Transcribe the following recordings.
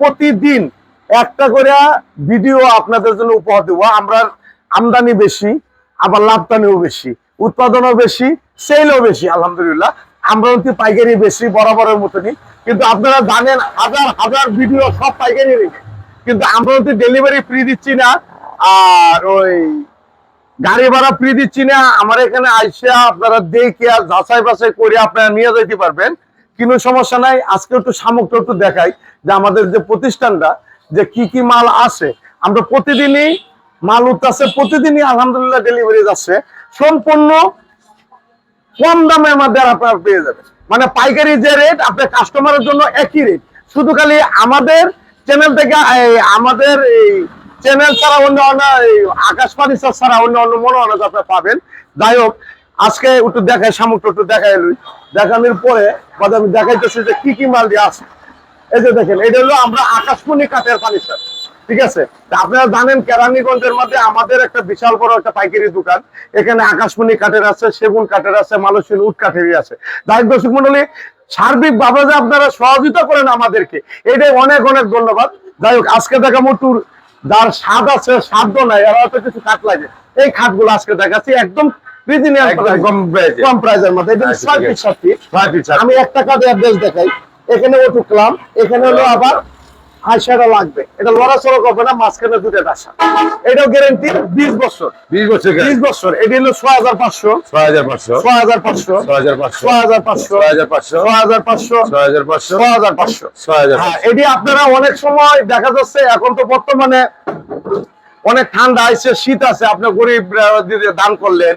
প্রতিদিন একটা করে ভিডিও আপনাদের জন্য উপহার দেবো। আমরা আমদানি বেশি, আবার লাভদানিও বেশি, উৎপাদনও বেশি সেলও বেশি, আলহামদুলিল্লাহ। আমরা পাইকারি বেশি, বরাবরের মতনই। কিন্তু আপনারা জানেন, হাজার হাজার ভিডিও সব পাইকারি রেখে কিন্তু আমরা হচ্ছে ডেলিভারি ফ্রি দিচ্ছি না, আর ওই গাড়ি ভাড়া ফ্রি দিচ্ছি না। আমার এখানে আইসা আপনারা দেখে আর যাচাই বাছাই করে আপনারা নিয়ে যেতে পারবেন। কোনো সমস্যা নাই, আজকে একটু সামগ্রী একটু দেখাই যে আমাদের যে প্রতিষ্ঠানটা, যে কি কি মাল আছে। আমরা প্রতিদিনই মাল উঠতেছে প্রতিদিনই আলহামদুলিল্লাহ ডেলিভারি যাচ্ছে। সম্পূর্ণ কম দামের মধ্যে আপনারা পেয়ে যাবেন। মানে পাইকারি যে রেট আপনার কাস্টমারের জন্য একই রেট শুধু খালি আমাদের চ্যানেল থেকে আমাদের এই চ্যানেল ছাড়া অন্য অন্য আকাশ ফার্নিচার ছাড়া অন্য অন্য মনে হয় আপনারা পাবেন। যাই হোক, আজকে একটু দেখায় সামগ্রী একটু দেখাই দেখানোর পরে আমি দেখাইতেছি যে কি কি মাল দিয়ে আছে এই যে দেখেন, এটা হলো আমরা আকাশমণি কাঠের ফার্নিচার ঠিক আছে? আপনারা জানেন কেরানীগঞ্জের মধ্যে আমাদের একটা বিশাল বড় একটা পাইকারি দোকান। এখানে আকাশমণি কাঠের আছে সেগুন কাঠের আছে মালসিন উট কাঠেরই আছে। দায়িত্ব দর্শক মন্ডলী সার্বিক ভাবে যে আপনারা সহযোগিতা করেন আমাদেরকে। এটাই অনেক অনেক ধন্যবাদ। যাই হোক আজকে দেখাবো টুর যার স্বাদ আছে সাধ্য নাই এরা হয়তো কিছু খাট লাগে। এই খাটগুলো আজকে দেখাচ্ছি একদম কম এ। মধ্যে। আমি একটা কাজে দেখাই। এখানে ও টুকলাম এখানে হলো আবার হাইসাটা লাগবে এটা লড়াচড়া করবে না মাঝখানে দুটো ডাসা এটাও গ্যারেন্টি বিশ বছর বিশ বছর বিশ বছর এটি হলো ছয় হাজার পাঁচশো ছয় হাজার পাঁচশো ছয় হাজার পাঁচশো ছয় হাজার পাঁচশো ছয় হাজার পাঁচশো ছয় হাজার পাঁচশো ছয় হাজার পাঁচশো ছয় হাজার পাঁচশো ছয় হাজার পাঁচশো ছয় হাজার হ্যাঁ এটি আপনারা অনেক সময় দেখা যাচ্ছে এখন তো বর্তমানে অনেক ঠান্ডা আছে শীত আছে আপনি গরিব দান করলেন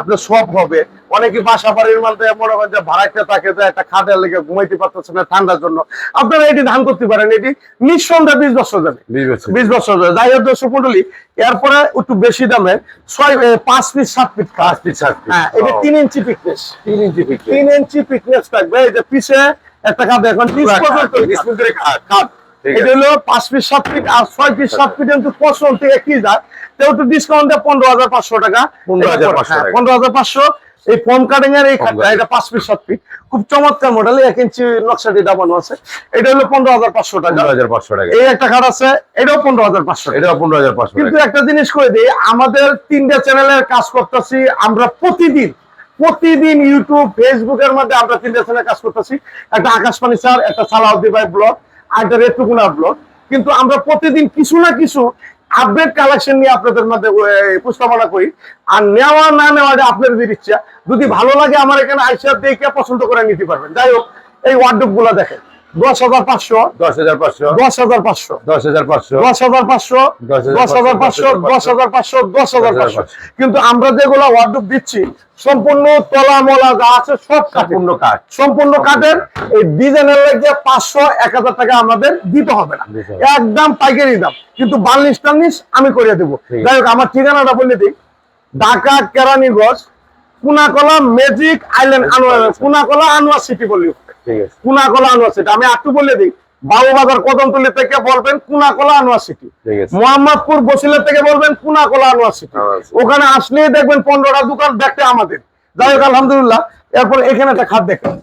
আপনার সব হবে। অনেকে বাসা বাড়ির মালতে মনে করেন যে ভাড়াটা থাকে তো একটা খাটের লেগে ঘুমাইতে পারতেছে না ঠান্ডার জন্য। আপনারা এটি ধান করতে পারেন এটি নিঃসন্দেহে বিশ বছর যাবে। বিশ বছর। যাবে। যাই হোক দর্শক মন্ডলী এরপরে একটু বেশি দামে ছয় পাঁচ পিস সাত পিস পাঁচ পিস সাত পিস হ্যাঁ এটা তিন ইঞ্চি পিকনেস তিন ইঞ্চি ফিট তিন ইঞ্চি পিকনেস থাকবে। এই যে পিছে একটা খাট এখন ত্রিশ পর্যন্ত ঠিক এটা হলো পাঁচ পিস সাত ফিট আর ছয় পিস সাত ফিট কিন্তু পছন্দ থেকে কি যায় তেও একটু ডিসকাউন্ট দেয় পনেরো হাজার পাঁচশো টাকা। 15,500 হ্যাঁ, টাকা। পনেরো হাজার পাঁচশো। এই কাটিং এর এই খাটটা এটা পাঁচ সাত ফিট খুব চমৎকার মডেল এক ইঞ্চি নকশাটি দাবানো আছে। এটা হলো পনেরো হাজার পাঁচশো টাকা। হাজার পাঁচশো টাকা। এই একটা খাট আছে এটাও পনেরো হাজার পাঁচশো এটাও পনেরো হাজার পাঁচশো কিন্তু একটা জিনিস করে দিই আমাদের তিনটা চ্যানেলের কাজ করতেছি আমরা প্রতিদিন। প্রতিদিন ইউটিউব ফেসবুকের মধ্যে আমরা তিনটা চ্যানেল কাজ করতেছি। একটা আকাশ ফার্নিচার একটা সালাউদ্দি ভাই ব্লগ আর রেটুকুনা ব্লগ কিন্তু আমরা প্রতিদিন কিছু না কিছু আপডেট কালেকশন নিয়ে আপনাদের মধ্যে উপস্থাপনা করি। আর নেওয়া না নেওয়াটা আপনাদের ইচ্ছা। যদি ভালো লাগে আমার এখানে আইসা দেখে পছন্দ করে নিতে পারবেন। যাই হোক, এই ওয়ার্ডরোবগুলো দেখেন। দশ হাজার পাঁচশো দশ হাজার পাঁচশো দশ হাজার পাঁচশো দশ হাজার পাঁচশো দশ হাজার পাঁচশো দশ হাজার পাঁচশো দশ হাজার পাঁচশো দশ হাজার পাঁচশো কিন্তু আমরা যেগুলো ওয়ার্ডরোব দিচ্ছি সম্পূর্ণ তলা মলা যা আছে সব সম্পূর্ণ কাঠ সম্পূর্ণ কাঠের এই ডিজাইনের লেগে পাঁচশো এক হাজার টাকা আমাদের দিতে হবে না একদম পাইকারি দাম কিন্তু বার্নিশ টার্নিশ আমি করে দেবো যাই হোক আমার ঠিকানাটা বলে দিই Dhaka Keraniganj Kunakola magic island Anwar Kunakola Anwar city বলি কুনাকলা আনোয়ার আমি একটু বলে দিই কদমতলি থেকে বলবেন কুনাকলা আনোয়ার সিটি মোহাম্মদপুর বসিলা থেকে বলবেন কুনাকলা আনোয়ার সিটি ওখানে আসলেই দেখবেন পনেরোটা দোকান দেখতে আমাদের। যাই হোক আলহামদুলিল্লাহ এরপর এখানে একটা খাট দেখেন।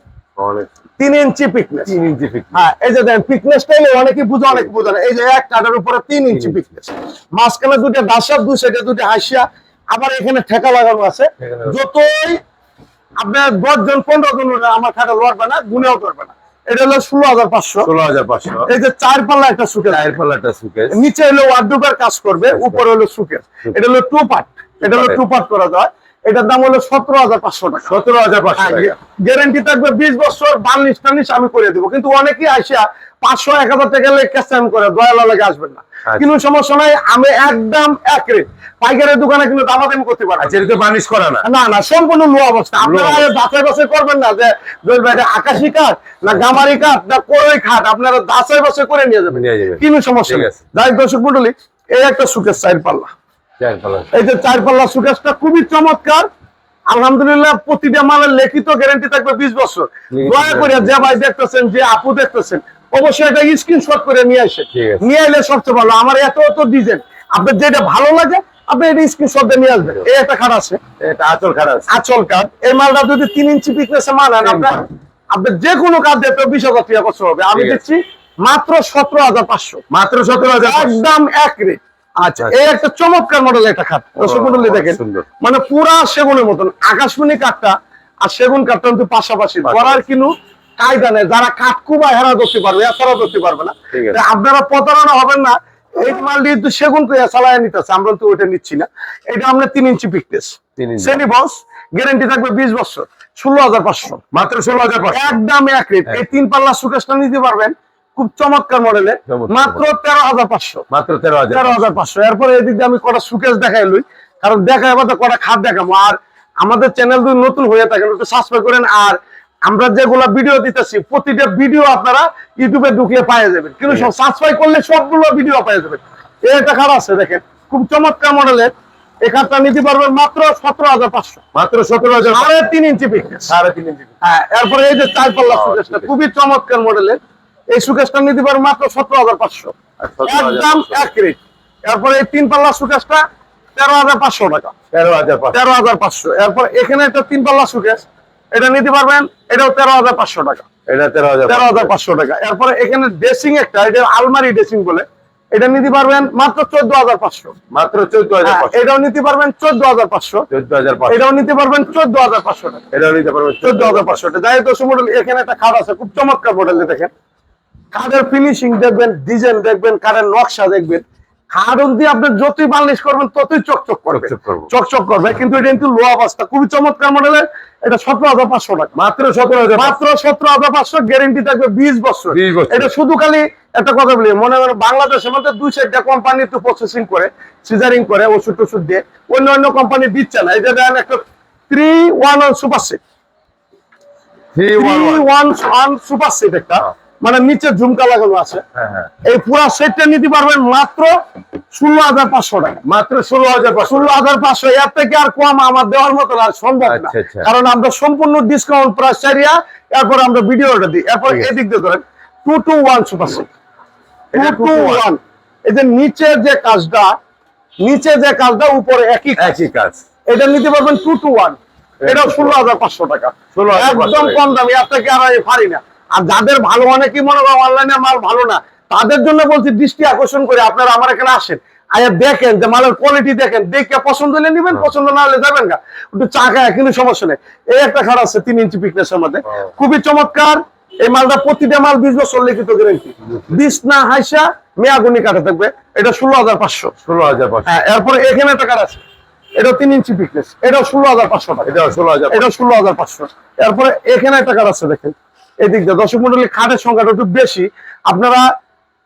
তিন ইঞ্চি পিকনেস তিন ইঞ্চি হ্যাঁ এই যে দেখেন অনেকে বুঝে অনেক বুঝে না। এই যে এক উপরে তিন ইঞ্চি পিকনেস মাঝখানে দুটো দাসা দুই সাইডে দুটো হাসিয়া। আবার এখানে ঠেকা লাগানো আছে। যতই আপনার দশ জন পনেরো জন আমার খাটা লড়বে না গুনেও করবে না। এটা হলো ষোলো হাজার পাঁচশো। ষোলো হাজার পাঁচশো। এই যে চার পাল্লা একটা সুকের পাল্লা একটা সুকেস নিচে হলো ওয়ার্ডুকার কাজ করবে উপরে হলো সুকের এটা হলো টু পার্ট এটা হলো। টু পার্ট করা যায়। এটার দাম হলো সতেরো হাজার পাঁচশো টাকা। সতেরো হাজার পাঁচশো গ্যারেন্টি থাকবে বিশ বছর বার্নিশ টার্নিশ আমি করে দেবো। কিন্তু অনেকেই আসিয়া পাঁচশো এক হাজার টাকা লেগে ক্যাশ করে দয়ালা লাগে আসবেন না। আচ্ছা। কিন্তু সমস্যা নাই আমি একদম এক রেট পাইকারের দোকানে কিন্তু দামাদামি করতে পারব আচ্ছা এটা বার্নিশ করা না। না না সম্পূর্ণ লো অবস্থা। আপনারা। যাচাই বাছাই করবেন না যে ভাই, আকাশি কাঠ না গামারি কাঠ না কোরই খাট আপনারা যাচাই বাছাই করে নিয়ে যাবেন। কিন্তু সমস্যা নেই। যাই দর্শক মন্ডলী এই একটা সুখের পাল্লা পাল্লা। এই যে চার পাল্লা সুকেশটা খুবই চমৎকার। আলহামদুলিল্লাহ প্রতিটা মালের লিখিত গ্যারান্টি থাকবে বিশ বছর। দয়া করে যে ভাই দেখতেছেন যে আপু দেখতেছেন অবশ্যই একটা স্ক্রিনশট করে নিয়ে আসে নিয়ে এলে সবচেয়ে ভালো। আমার এত এত ডিজাইন আপনার যেটা ভালো লাগে আপনি এটা স্ক্রিনশট দিয়ে নিয়ে আসবেন। এই একটা খাট আছে। এটা আচল আছে। আচল কাঠ এই মালটা যদি তিন ইঞ্চি পিকনেসে মানান আপনার আপনার যে কোনো কাঠ দিয়ে তো বিশ হাজার টাকা কষ্ট হবে। আমি। দিচ্ছি মাত্র সতেরো হাজার পাঁচশো। মাত্র সতেরো হাজার একদম এক রেট আচ্ছা এই একটা চমৎকার মডেল একটা খাট। দর্শক দেখেন মানে পুরা সেগুনের মতন আকাশমণি কাঠটা আর সেগুন কাঠটা কিন্তু পাশাপাশি। পাশাপাশি। করার কিন্তু কায়দা নেই। যারা কাঠ কুবা হেরা ধরতে পারবে এছাড়া ধরতে পারবে না। আপনারা প্রতারণা হবেন না। এই মাল দিয়ে তো সেগুন কইয়া চালায় নিতেছে আমরা তো ওইটা নিচ্ছি না। এটা আমরা তিন ইঞ্চি পিকনেস। শ্রেণি বস গ্যারেন্টি থাকবে বিশ বছর ষোলো হাজার পাঁচশো। মাত্র ষোলো হাজার একদম এক রেট এই তিন পাল্লা সুকেশটা নিতে পারবেন। খুব চমৎকার মডেলে মাত্র তেরো হাজার পাঁচশো। মাত্র তেরো হাজার তেরো হাজার পাঁচশো। এরপরে এদিক দিয়ে আমি কটা সুকেশ দেখাই লই কারণ দেখাই এবার তো কটা খাট দেখাবো। আর আমাদের চ্যানেল যদি নতুন হয়ে থাকেন একটু সাবস্ক্রাইব করেন। আর আমরা যেগুলা ভিডিও দিতেছি প্রতিটা ভিডিও আপনারা ইউটিউবে ঢুকিয়ে পাওয়া যাবেন। কিন্তু সব সাবস্ক্রাইব করলে সবগুলো ভিডিও পাওয়া যাবেন। এই একটা খাট আছে দেখেন। খুব চমৎকার মডেলের এই খাটটা নিতে পারবেন মাত্র সতেরো হাজার পাঁচশো। মাত্র সতেরো হাজার সাড়ে তিন ইঞ্চি পিকনেস সাড়ে তিন ইঞ্চি হ্যাঁ এরপরে এই যে চার পাল্লা ও, খুবই চমৎকার মডেলের এই সুকেশটা নিতে পারবেন মাত্র সতেরো হাজার পাঁচশো। একদম এক রেট। এরপরে এই তিন পাল্লা সুকেশটা তেরো হাজার পাঁচশো টাকা। তেরো হাজার তেরো হাজার পাঁচশো। এরপর এখানে একটা তিন পাল্লা সুকেশ। এটা নিতে পারবেন এটাও তেরো হাজার পাঁচশো টাকা। এটা তেরো হাজার তেরো হাজার পাঁচশো। টাকা। এরপরে এখানে ড্রেসিং একটা এটা আলমারি ড্রেসিং বলে। এটা নিতে পারবেন মাত্র চোদ্দ হাজার পাঁচশো। মাত্র চোদ্দ হাজার এটাও নিতে পারবেন চোদ্দ হাজার পাঁচশো। চোদ্দ হাজার এটাও নিতে পারবেন চোদ্দ হাজার পাঁচশো টাকা। এটাও নিতে পারবেন চোদ্দ হাজার পাঁচশো টাকা। যাই দশ মডেল এখানে একটা খাট আছে খুব চমৎকার মডেল দেখেন। খাটের ফিনিশিং দেখবেন ডিজাইন দেখবেন কাঠের নকশা দেখবেন খাট দিয়ে আপনি যতই বার্নিশ করবেন ততই চকচক করবে। চকচক করবে। কিন্তু এটা কিন্তু লো অবস্থা। খুবই চমৎকার মডেলের এটা সতেরো হাজার পাঁচশো টাকা। মাত্র সতেরো হাজার মাত্র সতেরো হাজার পাঁচশো গ্যারেন্টি থাকবে বিশ বছর। এটা শুধু খালি একটা কথা বলি মনে করেন বাংলাদেশের মধ্যে দুই চারটা কোম্পানি একটু প্রসেসিং করে সিজারিং করে ওষুধ টষুধ দিয়ে অন্য অন্য কোম্পানি দিচ্ছে না। এটা দেন একটা three one one super set three one one one one super set একটা। হ্যাঁ। মানে নিচে ঝুমকা লাগানো আছে। হ্যাঁ হ্যাঁ। এই পুরো সেটটা নিতে পারবেন মাত্র ষোলো হাজার পাঁচশো টাকা। মাত্র ষোলো হাজার ষোলো হাজার পাঁচশো এর থেকে আর কম আমার দেওয়ার মতো আর সম্ভব না। আচ্ছা, আচ্ছা। কারণ আমরা সম্পূর্ণ ডিসকাউন্ট প্রাইস চারিয়া এরপর আমরা ভিডিওটা দিই। এরপর এদিক দিয়ে ধরেন two two one super set two two one এই যে নিচে যে কাজটা নিচে যে কাজটা উপরে একই কাজ। একই কাজ। এটা নিতে পারবেন টু টু ওয়ান এটাও ষোলো হাজার পাঁচশো টাকা। 16,500 একদম কম দাম এর থেকে আর পারি না। আর যাদের ভালো অনেকেই মনে করেন অনলাইনে মাল ভালো না তাদের জন্য বলছি দৃষ্টি আকর্ষণ করে আপনারা আমার এখানে আসেন। আয়া দেখেন যে মালের কোয়ালিটি দেখেন দেখে পছন্দ হলে নিবেন পছন্দ না হলে যাবেন গা একটু চা খায় কিন্তু সমস্যা নেই। এই একটা খাট আছে তিন ইঞ্চি পিকনেসের মধ্যে। খুবই চমৎকার। এই মালটা প্রতিটা মাল বিশ বছর লিখিত গ্যারেন্টি বিশ না হাইসা মেয়াগুনি কাটা থাকবে। এটা ষোলো হাজার পাঁচশো। ষোলো হাজার পাঁচশো। হ্যাঁ এরপরে এখানে একটা কাঠ আছে। এটা তিন ইঞ্চি পিকনেস এটাও ষোলো হাজার পাঁচশো টাকা। এটা ষোলো হাজার এটা ষোলো হাজার পাঁচশো। এরপরে এখানে একটা কাঠ আছে দেখেন। এদিক দিয়ে। দর্শক মন্ডলী খাটের সংখ্যাটা একটু বেশি। আপনারা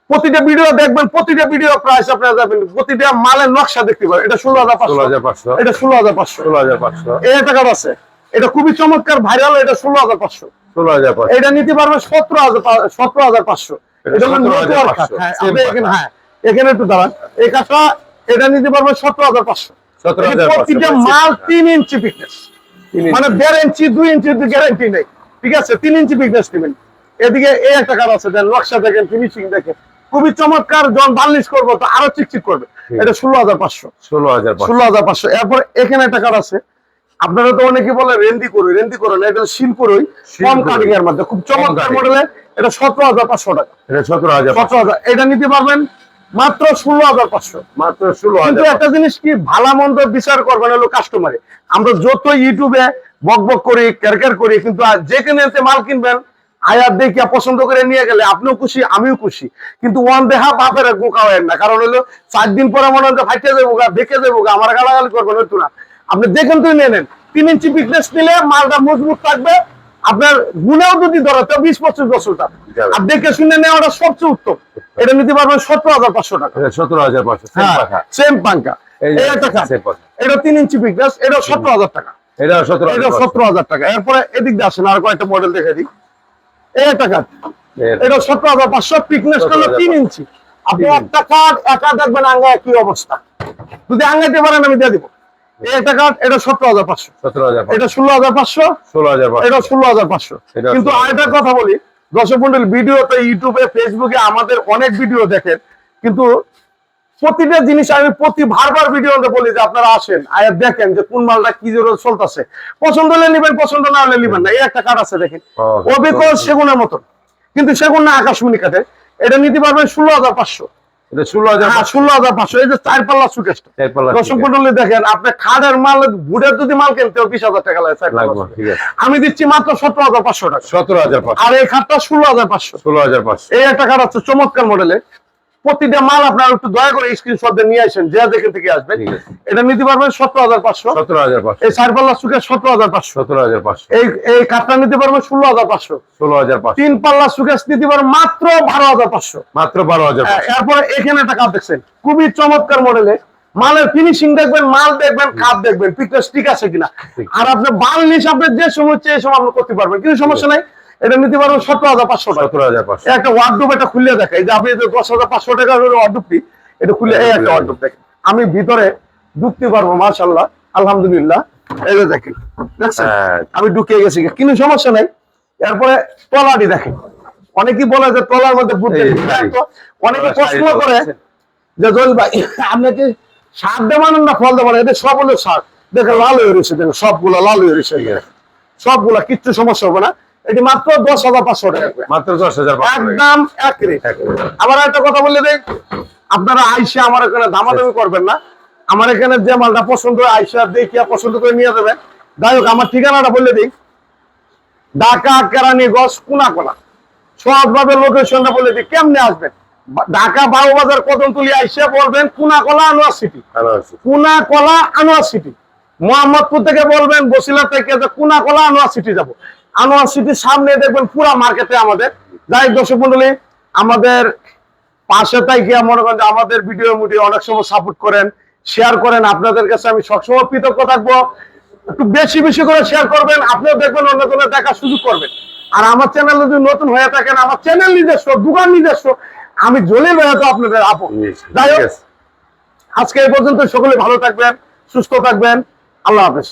প্রতিটা ভিডিও দেখবেন প্রতিটা ভিডিও প্রাইস আপনারা যাবেন প্রতিটা মালের নকশা দেখতে পাবেন এটা ষোলো হাজার পাঁচশো। এটা ষোলো হাজার পাঁচশো। ষোলো হাজার পাঁচশো। এই কাঠ আছে এটা খুবই চমৎকার ভাইরাল এটা ষোলো হাজার পাঁচশো। ষোলো হাজার এটা নিতে পারবে সতেরো হাজার সতেরো হাজার পাঁচশো। এটা এটা হলো 17,500 network কাঠ। হ্যাঁ, এখানে হ্যাঁ এখানে একটু দাঁড়ান। এই কাঠটা এটা নিতে পারবে সতেরো হাজার পাঁচশো। সতেরো হাজার প্রতিটা মাল তিন ইঞ্চি ফিটনেস মানে দেড় ইঞ্চি দুই ইঞ্চি গ্যারান্টি নেই। ঠিক আছে তিন ইঞ্চি ফিটনেস নেবেন। এদিকে এই একটা কার আছে দেন নকশা দেখেন ফিনিশিং দেখেন। খুবই চমৎকার যখন বার্নিশ করব তো আরও চিকচিক করবে। এটা ষোলো হাজার পাঁচশো। ষোলো হাজার ষোলো হাজার পাঁচশো। এরপর এখানে একটা কার আছে। আপনারা তো অনেকে বলে রেন্দি করুই রেন্দি করুন এটা শিলপুরই কম কাটিং এর মধ্যে। খুব চমৎকার। মডেলের এটা সতেরো হাজার পাঁচশো টাকা। এটা সতেরো হাজার সতেরো হাজার। এটা নিতে পারবেন মাত্র ষোলো হাজার পাঁচশো। মাত্র ষোলো কিন্তু হাজার একটা জিনিস কি ভালো মন্দ বিচার করবেন হলো কাস্টমারে আমরা যত ইউটিউবে বক বক করি কেরকের করি কিন্তু যেখানে এসে মাল কিনবেন আয়ার দেখে পছন্দ করে নিয়ে গেলে আপনিও খুশি আমিও খুশি। কিন্তু ওয়ান দেহা বাপের গোকা হয় না। কারণ হলো চার দিন পরে মনে হচ্ছে ফাইটে যাব গা দেখে যাব গা আমার গালাগালি করবেন হয়তো না। আপনি থেকে নিয়ে নেন তিন ইঞ্চি ফিটনেস নিলে মালটা মজবুত থাকবে। আপনার গুণেও যদি ধরে তো বিশ পঁচিশ বছরটা। আর দেখে শুনে নেওয়াটা সবচেয়ে উত্তম। এটা নিতে পারবেন সতেরো হাজার পাঁচশো টাকা। সতেরো হাজার পাঁচশো। সেম পাঙ্কা same পাখা। এটা তিন ইঞ্চি পিকনেস এটা সতেরো হাজার টাকা। এটা সতেরো এটা সতেরো হাজার টাকা। এরপরে এদিক দিয়ে আসেন আর কয়েকটা মডেল দেখে দিই। এই একটা কাঠ এটা সতেরো হাজার পাঁচশো পিকনেস হলো 17,500 তিন ইঞ্চি। আপনি একটা কাঠ একা দেখবেন আঙ্গায় কি অবস্থা। যদি আঙ্গাইতে পারেন আমি দিয়ে দিব। এই কাঠ এটা সতেরো হাজার পাঁচশো। সতেরো হাজার এটা ষোলো হাজার পাঁচশো ষোলো হাজার এটা ষোলো হাজার পাঁচশো। কিন্তু 16,500 আরেকটা কথা বলি দর্শক মন্ডল ভিডিওতে ইউটিউবে ফেসবুকে আমাদের অনেক ভিডিও দেখেন। কিন্তু প্রতিটা জিনিস আমি প্রতি বারবার ভিডিওতে বলি যে আপনারা আসেন আর দেখেন যে কোন মালটা কি জোরে চলতেছে। পছন্দ হলে নিবেন পছন্দ না হলে নিবেন না। এই একটা কাঠ আছে দেখেন. অবিকল সেগুনের মতন। কিন্তু সেগুন না আকাশমণি কাঠে এটা নিতে পারবেন ষোলো হাজার পাঁচশো। আমি দিচ্ছি মাত্র সতেরো হাজার পাঁচশো টাকা। সতেরো হাজার আর এই খাটটা ষোলো হাজার পাঁচশো। ষোলো হাজার পাঁচশো। এই একটা কাঠ আছে চমৎকার মডেলে প্রতিটা মাল আপনার একটু দয়া করে স্ক্রিনশট দিয়ে নিয়ে আসেন যে যেখান থেকে আসবেন। এটা নিতে পারবেন সতেরো হাজার পাঁচশো। সতেরো হাজার পাঁচশো। এই চার পাল্লা সুখে সতেরো হাজার পাঁচশো। সতেরো হাজার পাঁচশো। এই এই কাঠটা নিতে পারবেন ষোলো হাজার পাঁচশো। ষোলো হাজার পাঁচশো। তিন পাল্লা সুকেশ নিতে পারবেন মাত্র বারো হাজার পাঁচশো। মাত্র বারো হাজার হ্যাঁ, এরপরে এখানে একটা কাপ দেখছেন। খুবই চমৎকার মডেলে মালের ফিনিশিং দেখবেন মাল দেখবেন কাপ দেখবেন। ফিটনেস ঠিক আছে কিনা। আর আপনি বার্নিশ আপনি যে সময় হচ্ছে এই সময় আপনি করতে পারবেন। কিন্তু সমস্যা নাই। এটা নিতে পারবেন সতেরো হাজার পাঁচশো টাকা। সতেরো হাজার পাঁচশো। একটা ওয়ার্ডরোব এটা খুলে দেখে এই যে আপনি দশ হাজার পাঁচশো টাকার ওয়ার্ডরোবটি এটা খুলে এই একটা ওয়ার্ডরোব দেখেন। আমি ভিতরে ঢুকতে পারব মাশাল্লাহ আলহামদুলিল্লাহ। এই যে দেখেন দেখছেন? হ্যাঁ। আমি ঢুকিয়ে গেছি। কিন্তু সমস্যা নাই। এরপরে তলাটি দেখেন। অনেকেই বলে যে তলার মধ্যে অনেকে প্রশ্ন করে যে জল ভাই আপনি কি সার দেবানেন না ফল দেবানেন এটা সব হলো সার। দেখেন লাল হয়ে রয়েছে দেখেন সবগুলো লাল হয়ে রয়েছে। সবগুলা কিচ্ছু সমস্যা হবে না। এটি মাত্র দশ হাজার পাঁচশো টাকা। মাত্র দশ হাজার একদম এক রেট আবার একটা কথা বলে দেই আপনারা আইসা আমার এখানে দামাদামি করবেন না। আমার এখানে যে মালটা পছন্দ হয় আইসা দেখিয়া পছন্দ করে নিয়ে যাবেন। যাই হোক আমার ঠিকানাটা বলে দিই। ঢাকা কেরানীগঞ্জ কুনাকোনা। সহজভাবে লোকেশনটা বলে দিই কেমনে আসবেন? ঢাকা বারো বাজার কদমতলি আইসা বলবেন কুনাকোলা আনোয়ার সিটি কুনা কলা আনোয়ার সিটি মোহাম্মদপুর থেকে বলবেন বসিলা থেকে যে কুনা কলা আনোয়ার সিটি যাব। আনোয়ার সিটির সামনে দেখবেন পুরা মার্কেটে আমাদের। যাই দর্শক মন্ডলী আমাদের পাশে তাইকে মনে করেন যে আমাদের ভিডিও মুডিও অনেক সময় সাপোর্ট করেন শেয়ার করেন। আপনাদের কাছে আমি সবসময় কৃতজ্ঞ থাকব। একটু বেশি বেশি করে শেয়ার করবেন আপনিও দেখবেন অন্য কোনো দেখার সুযোগ করবেন। আর আমার চ্যানেল যদি নতুন হয়ে থাকেন আমার চ্যানেল নিজস্ব দোকান নিজস্ব আমি জলিল হয়তো আপনাদের আপন। যাই হোক আজকে এই পর্যন্ত সকলে ভালো থাকবেন সুস্থ থাকবেন। আল্লাহ হাফেজ।